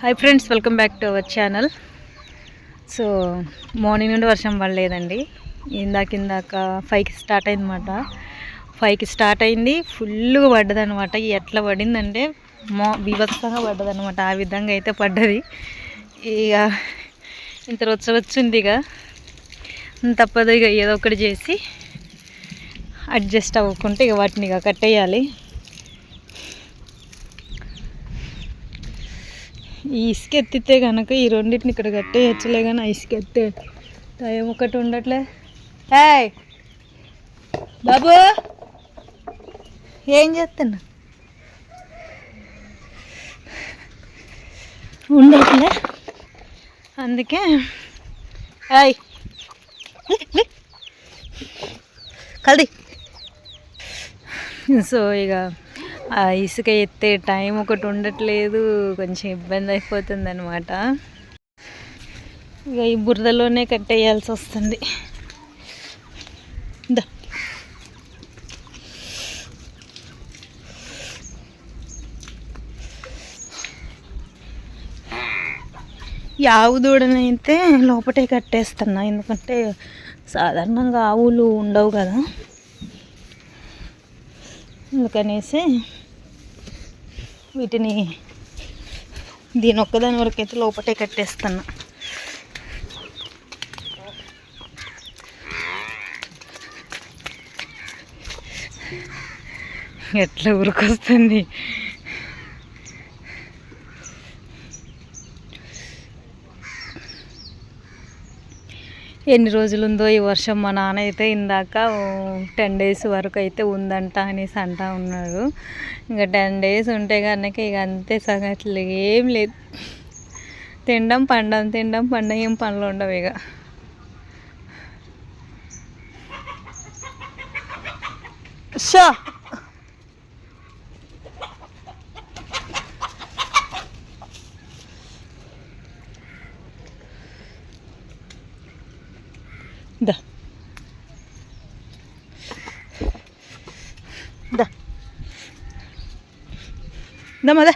Hi friends welcome back to our channel so morning నుండి వర్షం పడలేదండి. ఇందాక ఇందాక ఫైవ్కి స్టార్ట్ అయిందన్నమాట. ఫైవ్కి స్టార్ట్ అయింది ఫుల్గా పడ్డది అనమాట ఎట్లా పడిందంటే మో బీభత్సంగా పడ్డది అనమాట ఆ విధంగా అయితే పడ్డది. ఇక ఇంత రొచ్చ వచ్చింది ఇక తప్పదు ఇక ఏదో ఒకటి చేసి అడ్జస్ట్ అవ్వకుంటే ఇక వాటిని ఇక కట్టేయాలి. ఈ ఇసుక ఎత్తితే కనుక ఈ రెండింటిని ఇక్కడ కట్టేయచ్చులే కానీ ఆ ఇసుక ఎత్తే టైం ఒకటి ఉండట్లే. హాయ్ బాబు! ఏం చేస్తున్నా ఉండట్లే. అందుకే హాయ్ కల్ది సో ఇక ఇసుక ఎత్తే టైం ఒకటి ఉండట్లేదు కొంచెం ఇబ్బంది అయిపోతుంది అనమాట ఇక ఈ బురదలోనే కట్టేయాల్సి వస్తుంది. ఆవు దూడనైతే లోపటే కట్టేస్తున్నా ఎందుకంటే సాధారణంగా ఆవులు ఉండవు కదా. అందుకనేసి వీటిని దీని ఒక్కదాని వరకు అయితే లోపటే కట్టేస్తున్నా. ఎట్లా ఉరికొస్తుంది ఎన్ని రోజులు ఉందో ఈ వర్షం? మా నాన్న అయితే ఇందాక టెన్ డేస్ వరకు అయితే ఉందంట అనేసి అంటా ఉన్నాడు. ఇంకా టెన్ డేస్ ఉంటే కనుక ఇక అంతే సంగతులు. ఏం లేదు. తినడం పండం తినడం పండ ఏం పనులు ఉండవు ఇక. షా! దమ్మా దా.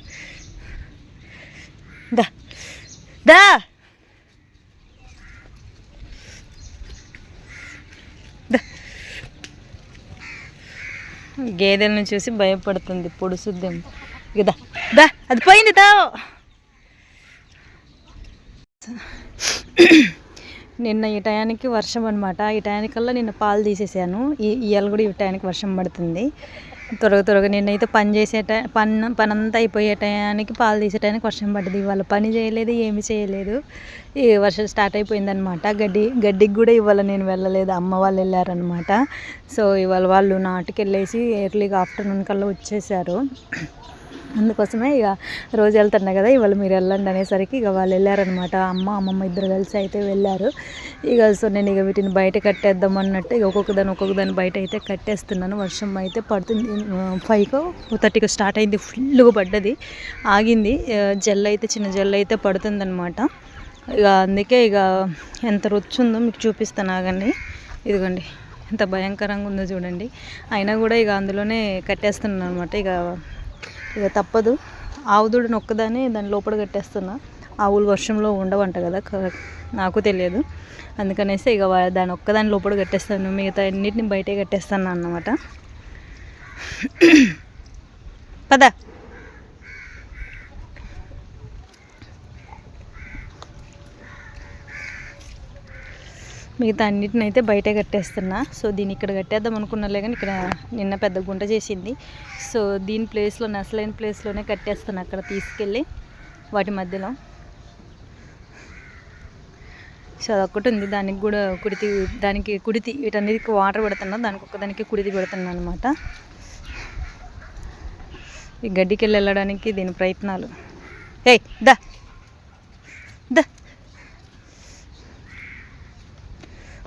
దా. దా. గేదెలను చూసి భయపడుతుంది పొడుసుద్దేమో. ఇక ఇదా దా. అది పోయింది దా నిన్న ఈ టయానికి వర్షం అనమాట ఈ టయానికల్లా నిన్న పాలు తీసేసాను. ఈ ఇవాళ కూడా ఈ టయానికి వర్షం పడుతుంది. త్వరగా త్వరగా నేనైతే పని చేసే పని పని అంతా అయిపోయే టయానికి పాలు తీసే టయానికి వర్షం పడ్డది. ఇవాళ పని చేయలేదు ఏమి చేయలేదు. ఈ వర్షం స్టార్ట్ అయిపోయిందనమాట గడ్డి గడ్డికి కూడా ఇవాళ నేను వెళ్ళలేదు. అమ్మ వాళ్ళు వెళ్ళారనమాట సో ఇవాళ వాళ్ళు నాటుకెళ్ళేసి ఎర్లీగా ఆఫ్టర్నూన్ కల్లా వచ్చేసారు. అందుకోసమే ఇక రోజు వెళ్తున్నా కదా ఇవాళ మీరు వెళ్ళండి అనేసరికి ఇక వాళ్ళు వెళ్ళారనమాట అమ్మ అమ్మమ్మ ఇద్దరు కలిసి అయితే వెళ్ళారు. ఇక సో నేను ఇక వీటిని బయట కట్టేద్దాం అన్నట్టు ఇక ఒక్కొక్క దాన్ని ఒక్కొక్క దాన్ని బయట అయితే కట్టేస్తున్నాను. వర్షం అయితే పడుతుంది. ఫైవ్కో థర్టీకి స్టార్ట్ అయింది. ఫుల్గా పడ్డది. ఆగింది. జెల్ అయితే చిన్న జల్ అయితే పడుతుందన్నమాట. ఇక అందుకే ఇక ఎంత రుచి ఉందో మీకు చూపిస్తాను ఆగండి. ఇదిగోండి. ఎంత భయంకరంగా ఉందో చూడండి. అయినా కూడా ఇక అందులోనే కట్టేస్తున్నాను అనమాట ఇక ఇక తప్పదు. ఆవు దూడని ఒక్కదాన్ని దాని లోపల కట్టేస్తున్నా. ఆవులు వర్షంలో ఉండవంట కదా నాకు తెలియదు. అందుకనేసి ఇక వా- దాని ఒక్కదాని లోపల కట్టేస్తాను. మిగతా అన్నిటిని బయటే కట్టేస్తాను అన్నమాట. పద. మిగతా అన్నిటిని అయితే బయటే కట్టేస్తున్నా. సో దీన్ని ఇక్కడ కట్టేద్దాం అనుకున్నాలే కానీ ఇక్కడ నిన్న పెద్ద గుంట చేసింది. సో దీని ప్లేస్లో నసలైన ప్లేస్లోనే కట్టేస్తాను అక్కడ తీసుకెళ్ళి వాటి మధ్యలో. సో అదొక్కటి ఉంది. దానికి కూడా కుడితి దానికి కుడితి వీటన్నిటికి వాటర్ పెడుతున్నా. దానికి ఒక్కదానికి కుడితి పెడుతున్నా అనమాట ఈ గడ్డికి వెళ్ళి వెళ్ళడానికి దీని ప్రయత్నాలు. ఏయ్ దా. దా.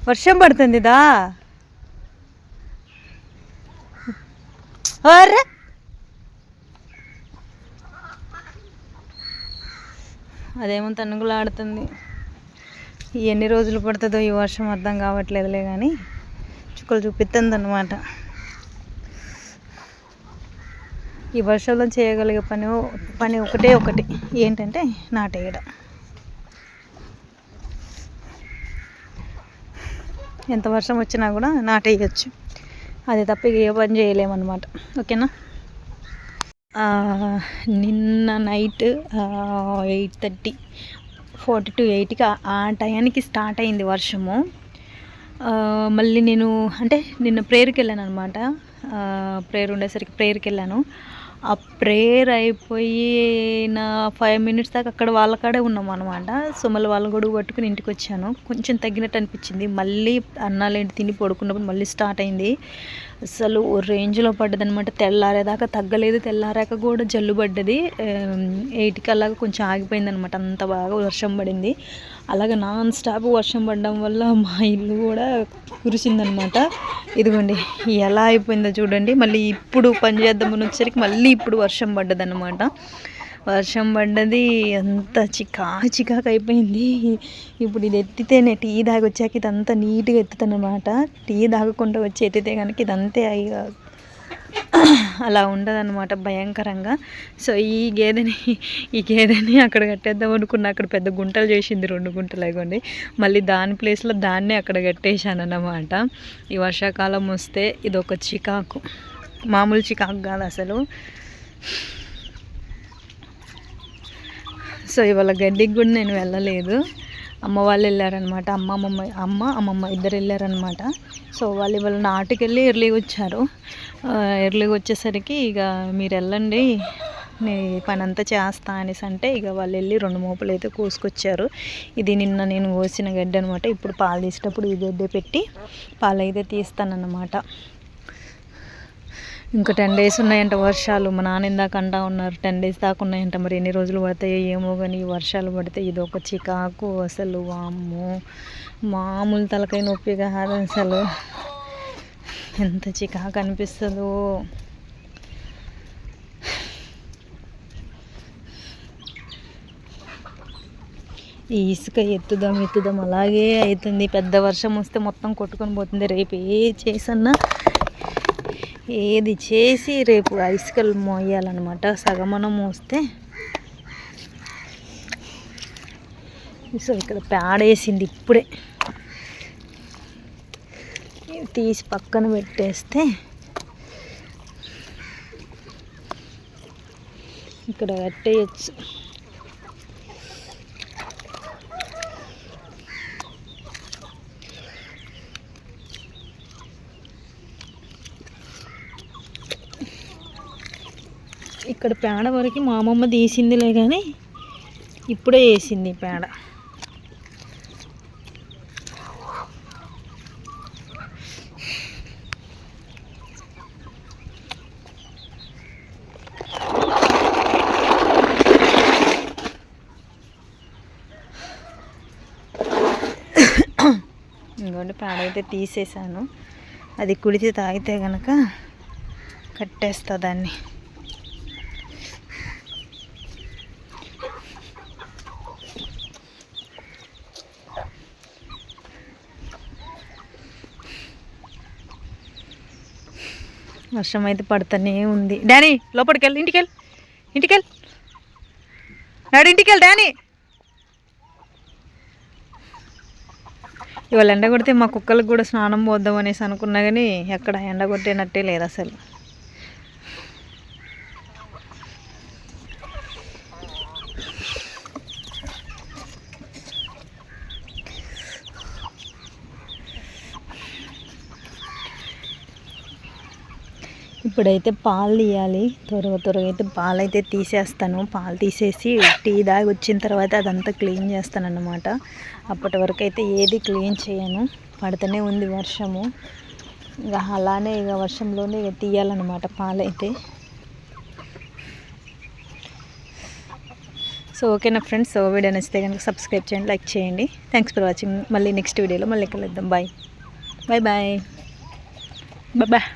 వర్షం పడుతుంది దా. అరే. అదేమో తనుగులాడుతుంది ఎన్ని రోజులు పడుతుందో ఈ వర్షం అర్థం కావట్లేదులే కానీ చుక్కలు చూపిస్తుంది అనమాట ఈ వర్షంలో చేయగలిగే పని పని ఒకటే ఒకటి. ఏంటంటే నాటేయడం. ఎంత వర్షం వచ్చినా కూడా నాటేయచ్చు. అది తప్ప ఏ పని చేయలేమన్నమాట. ఓకేనా? నిన్న night eight thirty forty to ఎయిట్కి ఆ టయానికి స్టార్ట్ అయింది వర్షము. మళ్ళీ నేను అంటే నిన్న ప్రేయర్కి వెళ్ళాను అనమాట ప్రేయర్ ఉండేసరికి ప్రేయర్కి వెళ్ళాను. ఆ ప్రేయర్ అయిపోయిన ఫైవ్ మినిట్స్ దాకా అక్కడ వాళ్ళ కాడే ఉన్నాం అనమాట సో మళ్ళీ వాళ్ళ గొడుగు పట్టుకుని ఇంటికి వచ్చాను. కొంచెం తగ్గినట్టు అనిపించింది. మళ్ళీ అన్నాలేంటి తిని పడుకున్నప్పుడు మళ్ళీ స్టార్ట్ అయింది. అసలు రేంజ్లో పడ్డదనమాట తెల్లారేదాకా తగ్గలేదు. తెల్లారాక కూడా జల్లు పడ్డది. ఎయిట్కి అలాగా కొంచెం ఆగిపోయింది అనమాట అంత బాగా వర్షం పడింది. అలాగే నాన్ స్టాప్ వర్షం పడడం వల్ల మా ఇల్లు కూడా కురిసిందనమాట ఇదిగోండి ఎలా అయిపోయిందో చూడండి. మళ్ళీ ఇప్పుడు పని చేద్దామని వచ్చేసరికి మళ్ళీ ఇప్పుడు వర్షం పడ్డదనమాట వర్షం పడ్డది అంత చికా చికాకు అయిపోయింది. ఇప్పుడు ఇది ఎత్తితేనే టీ దాగి వచ్చాక ఇదంతా నీట్గా ఎత్తుతానమాట టీ దాగకుండా వచ్చి ఎత్తితే కనుక ఇదంతే అయ్యి అలా ఉండదన్నమాట భయంకరంగా. సో ఈ గేదెని ఈ గేదెని అక్కడ కట్టేద్దాం అనుకున్న అక్కడ పెద్ద గుంటలు చేసింది రెండు గుంటలు అయిపోండి మళ్ళీ దాని ప్లేస్లో దాన్నే అక్కడ కట్టేశాను అన్నమాట ఈ వర్షాకాలం వస్తే ఇది ఒక చికాకు. మామూలు చికాకు కాదు అసలు. సో ఇవాళ గడ్డికి కూడా నేను వెళ్ళలేదు. అమ్మ వాళ్ళు వెళ్ళారనమాట అమ్మ అమ్మమ్మ అమ్మ అమ్మమ్మ ఇద్దరు వెళ్ళారనమాట సో వాళ్ళు ఇవాళ నాటుకు వెళ్ళి ఎర్లీగా వచ్చారు. ఎర్లీగా వచ్చేసరికి ఇక మీరు వెళ్ళండి నీ పని అంతా చేస్తా అనేసి అంటే ఇక వాళ్ళు వెళ్ళి రెండు మోపులు అయితే కోసుకొచ్చారు. ఇది నిన్న నేను కోసిన గడ్డి అనమాట ఇప్పుడు పాలు తీసేటప్పుడు ఈ గడ్డ పెట్టి పాలు అయితే తీస్తానన్నమాట. ఇంకా టెన్ డేస్ ఉన్నాయంట వర్షాలు. మా నాన్న ఇందాక అంటా ఉన్నారు టెన్ డేస్ దాకా ఉన్నాయంట మరి ఎన్ని రోజులు పడతాయో ఏమో కానీ వర్షాలు పడితే ఇది ఒక చికాకు అసలు వామ్మో. మామూలు తలకాయ నొప్పి కాదు అసలు. ఎంత చికాకు అనిపిస్తుందో. ఈ ఇసుక ఎత్తుదాం ఎత్తుదాం అలాగే అవుతుంది. పెద్ద వర్షం వస్తే మొత్తం కొట్టుకొని పోతుంది. రేపు ఏ చేసన్నా ఏది చేసి రేపు ఇసుకలు మోయాలన్నమాట. సగమనం మోస్తే. సో ఇక్కడ పేడేసింది ఇప్పుడే. తీసి పక్కన పెట్టేస్తే. ఇక్కడ కట్టేయచ్చు. ఇక్కడ పేడ వరకు మా అమ్మమ్మ తీసిందిలే కానీ ఇప్పుడే వేసింది పేడ. ఇంకోటి పేడ అయితే తీసేసాను. అది కుడితే తాగితే కనుక కట్టేస్తా దాన్ని. వర్షం అయితే పడుతూనే ఉంది. డానీ లోపలికి వెళ్ళి ఇంటికి వెళ్ళి ఇంటికి వెళ్ళి నాడు ఇంటికి వెళ్ళి డానీ. ఇవాళ ఎండ కొడితే మా కుక్కలకు కూడా స్నానం పోద్దాం అనేసి అనుకున్నా కానీ ఎక్కడ ఎండ కొట్టేనట్టే లేదు అసలు. ఇప్పుడైతే పాలు తీయాలి. త్వరగా త్వరగా అయితే పాలు అయితే తీసేస్తాను. పాలు తీసేసి టీ దాగి వచ్చిన తర్వాత అదంతా క్లీన్ చేస్తాను అన్నమాట అప్పటి వరకు అయితే ఏది క్లీన్ చేయను. పడుతూనే ఉంది వర్షము. ఇక అలానే ఇక వర్షంలోనే ఇక తీయాలన్నమాట పాలైతే. సో ఓకేనా ఫ్రెండ్స్? సో వీడియో నచ్చితే కనుక సబ్స్క్రైబ్ చేయండి లైక్ చేయండి. థ్యాంక్స్ ఫర్ వాచింగ్ మళ్ళీ నెక్స్ట్ వీడియోలో మళ్ళీ కలుద్దాం. Bye bye bye bye